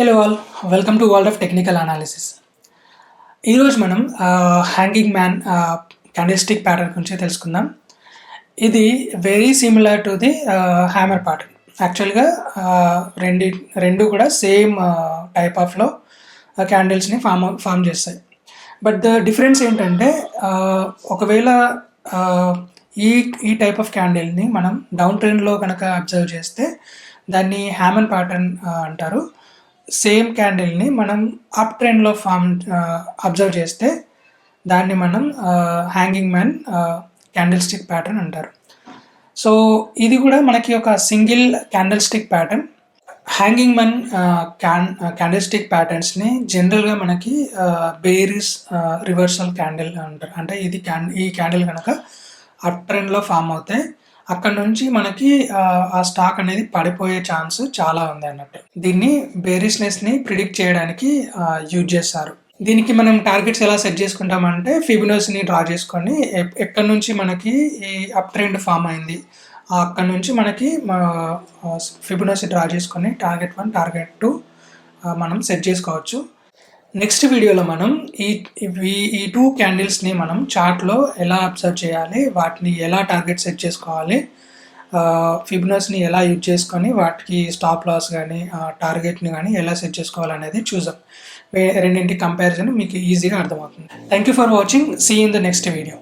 Hello all welcome to world of technical analysis ఈరోజు మనం hanging man candlestick pattern గురించి తెలుసుకుందాం. ఇది very similar to the hammer pattern యాక్చువల్గా రెండు రెండు కూడా సేమ్ టైప్ ఆఫ్లో క్యాండిల్స్ని ఫామ్ ఫామ్ చేస్తాయి. బట్ ద డిఫరెన్స్ ఏంటంటే ఒకవేళ ఈ ఈ టైప్ ఆఫ్ క్యాండిల్ని మనం డౌన్ ట్రెండ్లో కనుక అబ్జర్వ్ చేస్తే దాన్ని హ్యామన్ ప్యాటర్న్ అంటారు. సేమ్ క్యాండిల్ని మనం అప్ ట్రెండ్లో ఫామ్ అబ్జర్వ్ చేస్తే దాన్ని మనం hanging man candlestick pattern అంటారు. సో ఇది కూడా మనకి ఒక single candlestick pattern. Hanging man can candlestick ప్యాటర్న్స్ని జనరల్గా మనకి బేరిస్ రివర్సల్ క్యాండిల్ అంటారు. అంటే ఇది క్యాన్ ఈ క్యాండిల్ కనుక అప్ ట్రెండ్లో ఫామ్ అవుతాయి అక్కడ నుంచి మనకి ఆ, స్టాక్ అనేది పడిపోయే ఛాన్స్ చాలా ఉంది అన్నట్టు. దీన్ని బేరిస్నెస్ని ప్రిడిక్ట్ చేయడానికి యూజ్ చేస్తారు. దీనికి మనం టార్గెట్స్ ఎలా సెట్ చేసుకుంటామంటే ఫిబినోస్ని డ్రా చేసుకొని ఎక్కడి నుంచి మనకి ఈ అప్ ట్రెండ్ ఫామ్ అయింది అక్కడ నుంచి మనకి ఫిబినోసి డ్రా చేసుకొని టార్గెట్ వన్ టార్గెట్ టూ మనం సెట్ చేసుకోవచ్చు. నెక్స్ట్ వీడియోలో మనం ఈ ఈ టూ క్యాండిల్స్ని మనం చార్ట్లో ఎలా అబ్జర్వ్ చేయాలి వాటిని ఎలా టార్గెట్ సెట్ చేసుకోవాలి ఫిబ్నస్ని ఎలా యూజ్ చేసుకొని వాటికి స్టాప్ లాస్ కానీ టార్గెట్ని కానీ ఎలా సెట్ చేసుకోవాలనేది చూసాం రెండింటి కంపారిజన్ మీకు ఈజీగా అర్థమవుతుంది. Thank you for watching see in the next video